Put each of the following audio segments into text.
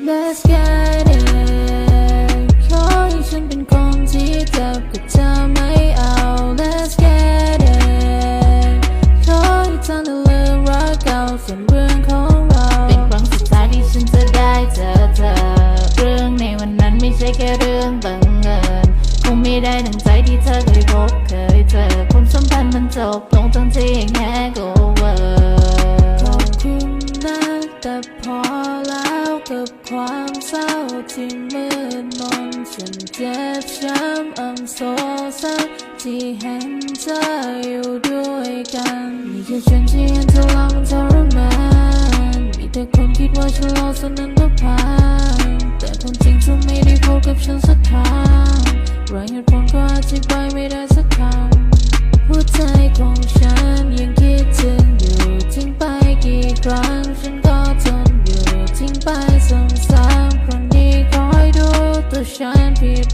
Let's get it ขอให้ฉันเป็นคนที่เจ็บกับเธอไม่เอา Let's get it ขอให้เธอนั้นลืมรักเก่าส่วนเรื่องของเรา เป็นครั้งสุดท้ายที่ฉันจะได้เจอเธอ เรื่องในวันนั้นไม่ใช่แค่เรื่องบังเอิญคงไม่ได้ดังใจที่เธอเคยพบเคยเจอความสัมพันธ์มันจบลงทั้งที่ยังแฮกโอเวอขอบคุณนะแต่ กับความเศร้าที่มืดมนฉันเจ็บช้ำ I'm so sad ที่เห็นเธออยู่ด้วยกันมีแค่ฉันที่เห็นเธอแล้วมันทรมานมีแต่คนคิดว่าฉันรอสนั้นก็ผ่านแต่ความจริงเธอไม่ได้พบกับฉันสักครั้งรายเหตุผลก็อธิบายไม่ได้สักคำ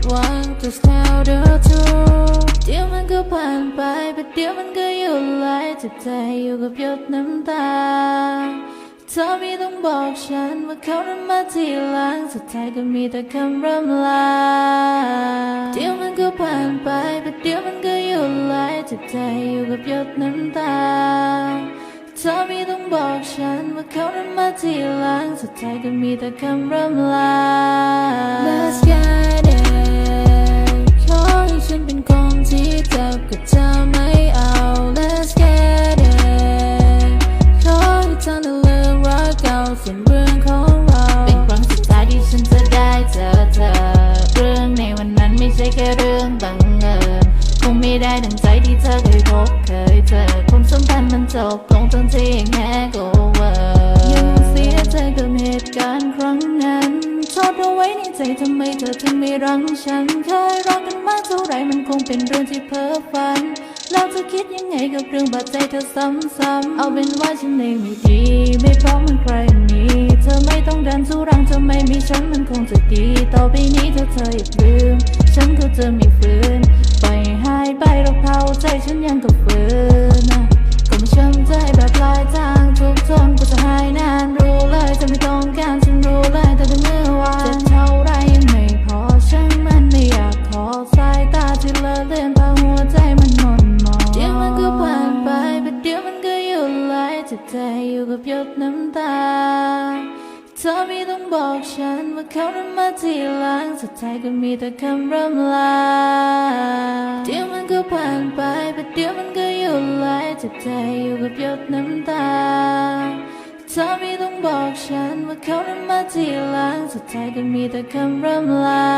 หวัง just tell the truth เดี๋ยวมันก็ผ่านไปแต่เดี๋ยวมันก็อยู่ไหลเจ็บใจอยู่กับหยดน้ำตาเธอไม่ต้องบอกฉันว่าเขานั้นมาทีหลังสุดท้ายก็มีแต่คำร่ำลาเดี๋ยวมันก็ผ่านไปแต่เดี๋ยวมันก็อยู่ไหลเจ็บใจอยู่กับหยดน้ำตาเธอไม่ต้องบอกฉันว่าเขานั้นมาทีหลังสุดท้ายก็มีแต่คำร่ำลา Let's get เธอเคยพบเคยเจอความสัมพันธ์มันจบลงทั้งที่ยังแฮกโอเวอร์ยังเสียใจกับเหตุการณ์ครั้งนั้นโทษเอาไว้ในใจทำไมเธอถึงไม่รังฉันเคยรักกันมากเท่าไรมันคงเป็นเรื่องที่เพ้อฝันแล้วจะคิดยังไงกับเรื่องบาดใจเธอซ้ำๆเอาเป็นว่าฉันเองไม่ดี ไม่พร้อมมันใครมีเธอไม่ต้องดันสู้รังเธอไม่มีฉันมันคงจะดี ต่อไปนี้ถ้าเธออยากลืม ฉันก็จะไม่ฝืน ฉันยังกับฝืนนะก็ไม่ช้ำใจแบบลายทางทุกทนก็จะหายนานรู้เลยจะไม่ต้องการฉันรู้เลยแต่ถึงเมื่อวานเจ็บเท่าไรยังไม่พอช่างมันไม่อยากขอสายตาที่เลอะเลือนพาหัวใจมันหม่นหมองเดี๋ยวมันก็ผ่านไปแต่เดี๋ยวมันก็อยู่ไหลจ็บใจอยู่กับหยดน้ำตา เธอไม่ต้องบอกฉันว่าเขานั้นมาทีหลังสุดท้ายก็มีแต่คำร่ำลาเดี๋ยวมันก็ผ่านไปแต่เดี๋ยวมันก็อยู่ไหลจ็บใจอยู่กับหยดน้ำตาเธอไม่ต้องบอกฉันว่าเขานั้นมาทีหลังสุดท้ายก็มีแต่คำร่ำลา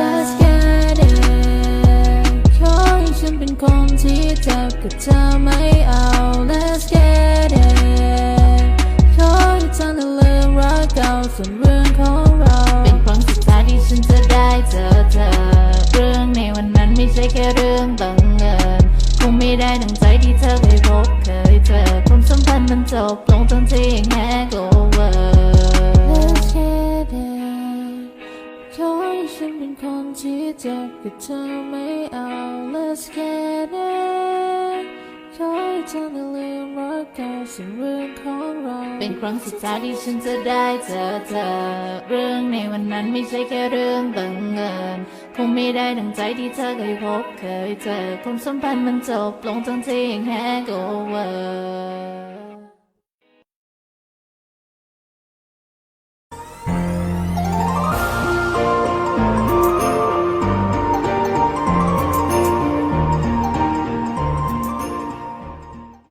Let's get it ขอให้ฉันเป็นคนที่เจ็บกับเธอไม่เอา ลงทั้งที่ยังแฮกโอเวอร์ Let's get it ขอให้ฉันเป็นคนที่เจ็บกับเธอไม่เอา Let's get it ขอให้เธอนั้นลืมรักเก่าสิ่งเรื่องของเรา เป็นครั้งสุดท้ายที่ฉันจะได้เจอเธอ เรื่องในวันนั้นไม่ใช่แค่เรื่องบังเอิญคงไม่ได้ดังใจที่เธอเคยพบเคยเจอความสัมพันธ์มันจบลงทั้งที่ยังแฮกโอเวอร์